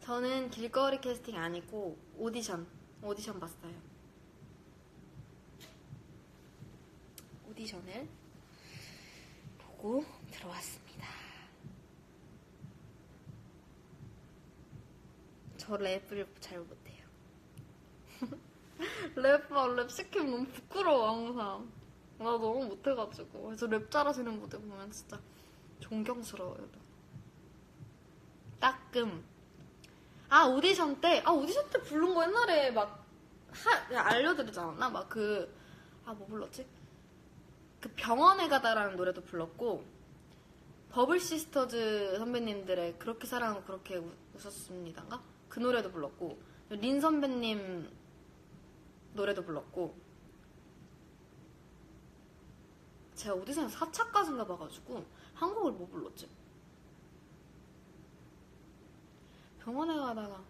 저는 길거리 캐스팅 아니고 오디션 오디션 봤어요. 오디션을 보고 들어왔습니다. 저 랩을 잘 못해요. 랩, 랩 시키면 너무 부끄러워, 항상. 나 너무 못해가지고. 그래서 랩 잘하시는 분들 보면 진짜 존경스러워요. 따끔. 아, 오디션 때, 아, 오디션 때 부른 거 옛날에 막, 하, 알려드리지 않았나? 막 그, 아, 뭐 불렀지? 그 병원에 가다라는 노래도 불렀고, 버블 시스터즈 선배님들의 그렇게 사랑하고 그렇게 우- 웃었습니다인가? 그 노래도 불렀고, 린 선배님 노래도 불렀고, 제가 오디션 4차 까지인가 봐가지고, 한국을 못 불렀지. 병원에 가다가,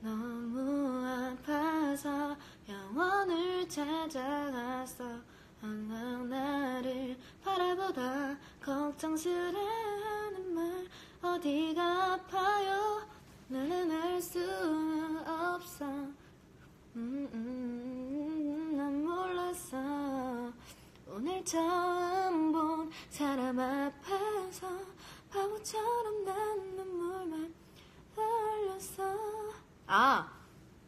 너무 아파서 병원을 찾아갔어. 항상 나를 바라보다 걱정스레하는 말 어디가 아파요? 나는 알 수 없어. 음, 음, 난 몰랐어. 오늘 처음 본 사람 앞에서 바보처럼 난 아!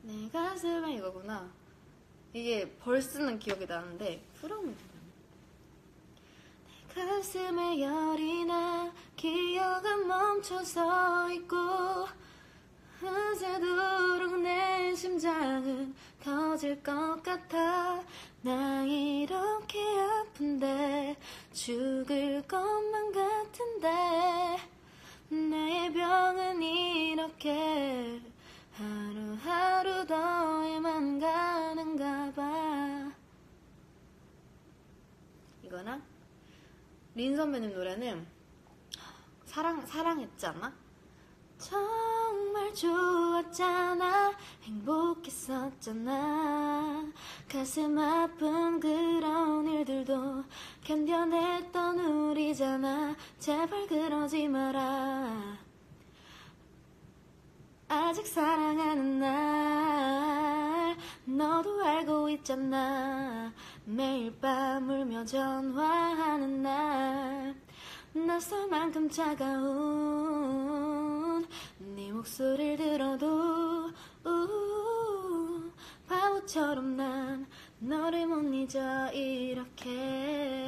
내 가슴에 이거구나 이게 벌스는 기억이 나는데 프롬은 내 가슴에 열이 나 기억은 멈춰서 있고 새도록 내 심장은 터질 것 같아 나 이렇게 아픈데 죽을 것만 같은데 나의 병은 이렇게 이거나 린 선배님 노래는 사랑 사랑했잖아? 정말 좋았잖아. 행복했었잖아. 가슴 아픈 그런 일들도 견뎌냈던 우리잖아. 제발 그러지 마라. 아직 사랑하는 날 너도 있잖아. 매일 밤 울며 전화하는 날. 낯설 만큼 차가운 네 목소리를 들어도 우, 바보처럼 난 너를 못 잊어. 이렇게